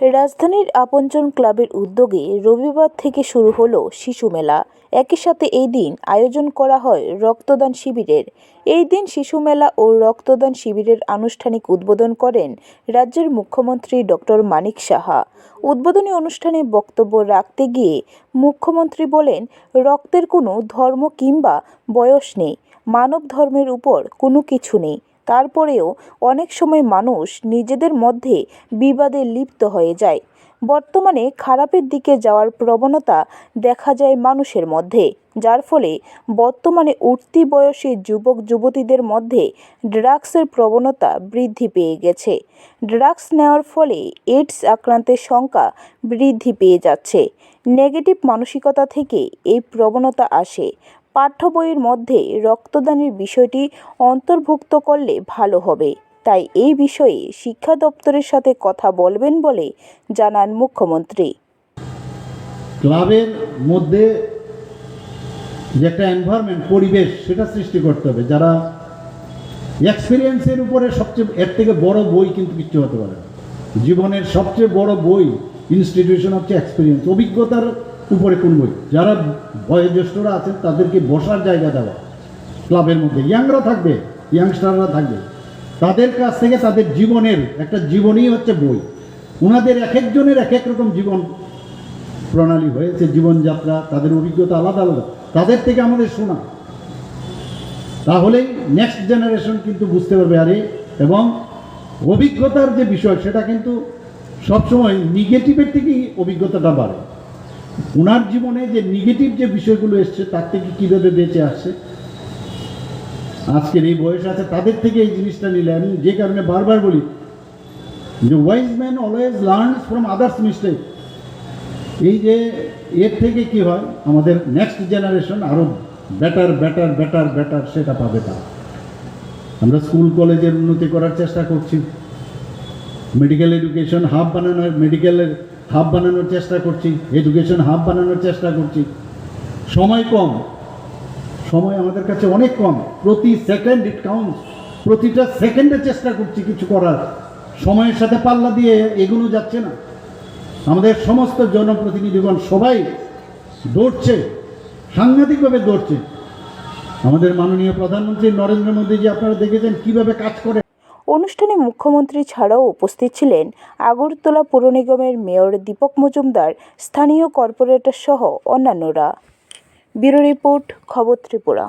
রাজধানীর আপনজন ক্লাবের উদ্যোগে রবিবার থেকে শুরু হলো শিশু মেলা। একই সাথে এই দিন আয়োজন করা হয় রক্তদান শিবিরের। এই দিন শিশু মেলা ও রক্তদান শিবিরের আনুষ্ঠানিক উদ্বোধন করেন রাজ্যের মুখ্যমন্ত্রী ডক্টর মানিক সাহা। উদ্বোধনী অনুষ্ঠানে বক্তব্য রাখতে গিয়ে মুখ্যমন্ত্রী বলেন, রক্তের কোনো ধর্ম কিংবা বয়স নেই। মানব ধর্মের উপর কোনো কিছু নেই। তারপরেও অনেক সময় মানুষ নিজেদের মধ্যে বিবাদে লিপ্ত হয়ে যায়। বর্তমানে খারাপের দিকে যাওয়ার প্রবণতা দেখা যায় মানুষের মধ্যে, যার ফলে বর্তমানে উঠতি বয়সী যুবক যুবতীদের মধ্যে ড্রাগসের প্রবণতা বৃদ্ধি পেয়ে গেছে। ড্রাগস নেওয়ার ফলে এইডস আক্রান্তের সংখ্যা বৃদ্ধি পেয়ে যাচ্ছে। নেগেটিভ মানসিকতা থেকে এই প্রবণতা আসে। পাঠ্য বইয়ের মধ্যে রক্তদানের বিষয়টি অন্তর্ভুক্ত করলে ভালো হবে। তাই এই বিষয়ে শিক্ষা দপ্তরের সাথে কথা বলবেন বলে জানান মুখ্যমন্ত্রী। ক্লাবের মধ্যে যে একটা এনভায়রনমেন্ট পরিবেশ, সেটা সৃষ্টি করতে হবে। যারা এক্সপিরিয়েন্সের উপরে সবচেয়ে, এর থেকে বড় বই কিন্তু কিচ্ছু হতে পারে জীবনের সবচেয়ে বড় বই ইনস্টিটিউশন হচ্ছে এক্সপিরিয়েন্স অভিজ্ঞতার উপরে কোন বই? যারা বয়োজ্যেষ্ঠরা আছেন, তাদেরকে বসার জায়গা দেওয়া। ক্লাবের মধ্যে ইয়াংরা থাকবে, ইয়াংস্টাররা থাকবে। তাদের কাছ থেকে তাদের জীবনের, একটা জীবনই হচ্ছে বই। ওনাদের এক একজনের এক এক রকম জীবন প্রণালী হয়েছে, জীবনযাত্রা, তাদের অভিজ্ঞতা আলাদা আলাদা। তাদের থেকে আমাদের শোনা। তাহলেই নেক্সট জেনারেশন কিন্তু বুঝতে পারবে, আরে, এবং অভিজ্ঞতার যে বিষয়, সেটা কিন্তু সবসময় নেগেটিভের থেকেই অভিজ্ঞতাটা বাড়ে। ওনার জীবনে যে নেগেটিভ যে বিষয়গুলো এসছে, তার থেকে কীভাবে বেঁচে আসছে? আজকের এই বয়স আছে, তাদের থেকে এই জিনিসটা নিলে আমি যে কারণে বারবার বলি, যে wise man always learns from others mistake এই যে এর থেকে কি হয়, আমাদের নেক্সট জেনারেশন আরও বেটার বেটার বেটার বেটার সেটা পাবে তারা। আমরা স্কুল কলেজের উন্নতি করার চেষ্টা করছি। মেডিকেল এডুকেশন হাব বানানোর মেডিকেলের হাব বানানোর চেষ্টা করছি এডুকেশন হাব বানানোর চেষ্টা করছি। সময় কম, সময় আমাদের কাছে অনেক কম, প্রতি সেকেন্ড ইট কাউন্টস প্রতিটা সেকেন্ডে চেষ্টা করছি কিছু করার। সময়ের সাথে পাল্লা দিয়ে এগুলো যাচ্ছে না। আমাদের সমস্ত জনপ্রতিনিধিগণ সবাই দৌড়ছে, সাংঘাতিকভাবে দৌড়ছে। আমাদের মাননীয় প্রধানমন্ত্রী নরেন্দ্র মোদীজি, আপনারা দেখেছেন কীভাবে কাজ করে অনুষ্ঠানে মুখ্যমন্ত্রী ছাড়াও উপস্থিত ছিলেন আগরতলা পুর নিগমের মেয়র দীপক মজুমদার, স্থানীয় কর্পোরেটর সহ অন্যান্যরা। ব্যুরো রিপোর্ট, খবর ত্রিপুরা।